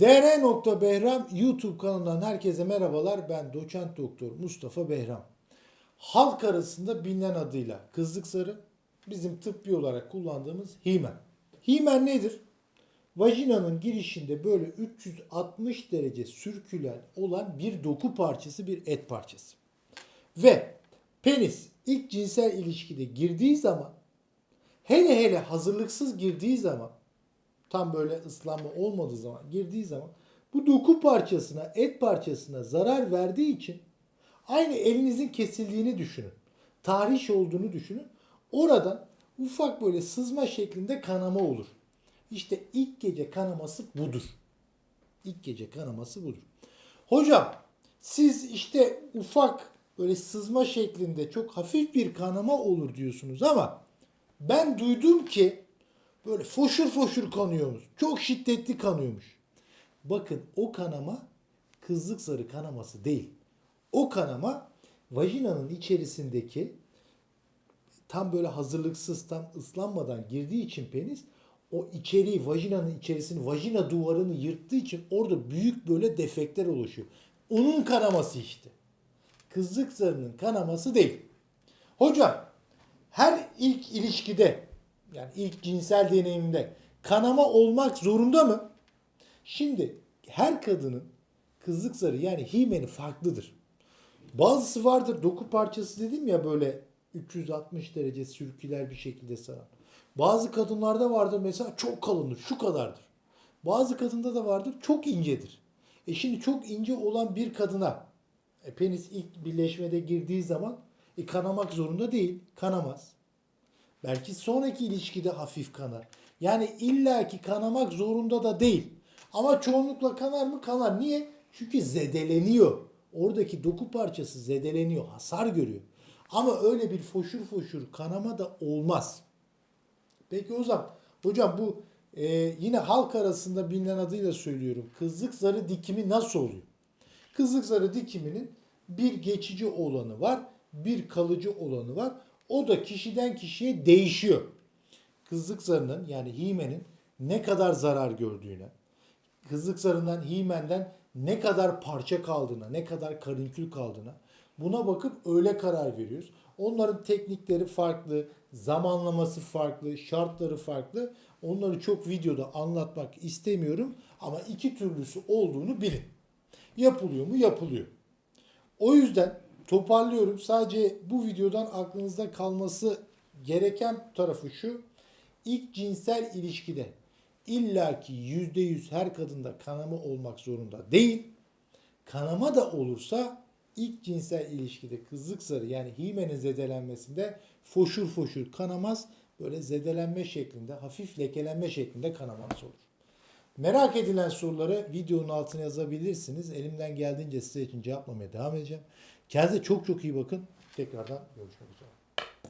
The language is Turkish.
dr.behram YouTube kanalından herkese merhabalar. Ben doçent doktor Mustafa Behram. Halk arasında bilinen adıyla kızlık sarı, bizim tıbbi olarak kullandığımız himen. Himen nedir? Vajinanın girişinde böyle 360 derece sürkülen olan bir doku parçası, bir et parçası. Ve penis ilk cinsel ilişkide girdiği zaman hele hele hazırlıksız girdiği zaman tam böyle ıslanma olmadığı zaman girdiği zaman bu doku parçasına, et parçasına zarar verdiği için aynı elinizin kesildiğini düşünün. Tahriş olduğunu düşünün. Oradan ufak böyle sızma şeklinde kanama olur. İşte ilk gece kanaması budur. İlk gece kanaması budur. Hocam siz işte ufak böyle sızma şeklinde çok hafif bir kanama olur diyorsunuz ama ben duydum ki böyle foşur foşur kanıyormuş. Çok şiddetli kanıyormuş. Bakın o kanama kızlık zarı kanaması değil. O kanama vajinanın içerisindeki tam böyle hazırlıksız tam ıslanmadan girdiği için penis o içeriği vajinanın içerisini vajina duvarını yırttığı için orada büyük böyle defekler oluşuyor. Onun kanaması işte. Kızlık zarının kanaması değil. Hocam her ilk ilişkide yani ilk cinsel deneyimde kanama olmak zorunda mı? Şimdi her kadının kızlık zarı yani himeni farklıdır. Bazısı vardır doku parçası dedim ya böyle 360 derece sürküler bir şekilde saran. Bazı kadınlarda vardır mesela çok kalındır şu kadardır. Bazı kadında da vardır çok incedir. E şimdi çok ince olan bir kadına e, penis ilk birleşmede girdiği zaman e, kanamak zorunda değil. Kanamaz. Belki sonraki ilişkide hafif kanar. Yani illaki kanamak zorunda da değil. Ama çoğunlukla kanar mı? Kanar. Niye? Çünkü zedeleniyor. Oradaki doku parçası zedeleniyor. Hasar görüyor. Ama öyle bir foşur foşur kanama da olmaz. Peki o zaman hocam bu e, yine halk arasında bilinen adıyla söylüyorum. Kızlık zarı dikimi nasıl oluyor? Kızlık zarı dikiminin bir geçici olanı var, bir kalıcı olanı var. O da kişiden kişiye değişiyor. Kızlık zarının yani himenin ne kadar zarar gördüğüne, kızlık zarından himenden ne kadar parça kaldığına, ne kadar karinkül kaldığına buna bakıp öyle karar veriyoruz. Onların teknikleri farklı, zamanlaması farklı, şartları farklı. Onları çok videoda anlatmak istemiyorum ama iki türlüsü olduğunu bilin. Yapılıyor mu? Yapılıyor. O yüzden toparlıyorum. Sadece bu videodan aklınızda kalması gereken tarafı şu. İlk cinsel ilişkide illaki %100 her kadında kanama olmak zorunda değil. Kanama da olursa ilk cinsel ilişkide kızlık zarı yani himenin zedelenmesinde foşur foşur kanamaz. Böyle zedelenme şeklinde, hafif lekelenme şeklinde kanamanız olur. Merak edilen soruları videonun altına yazabilirsiniz. Elimden geldiğince size için cevaplamaya devam edeceğim. Kendinize çok çok iyi bakın. Tekrardan görüşmek üzere.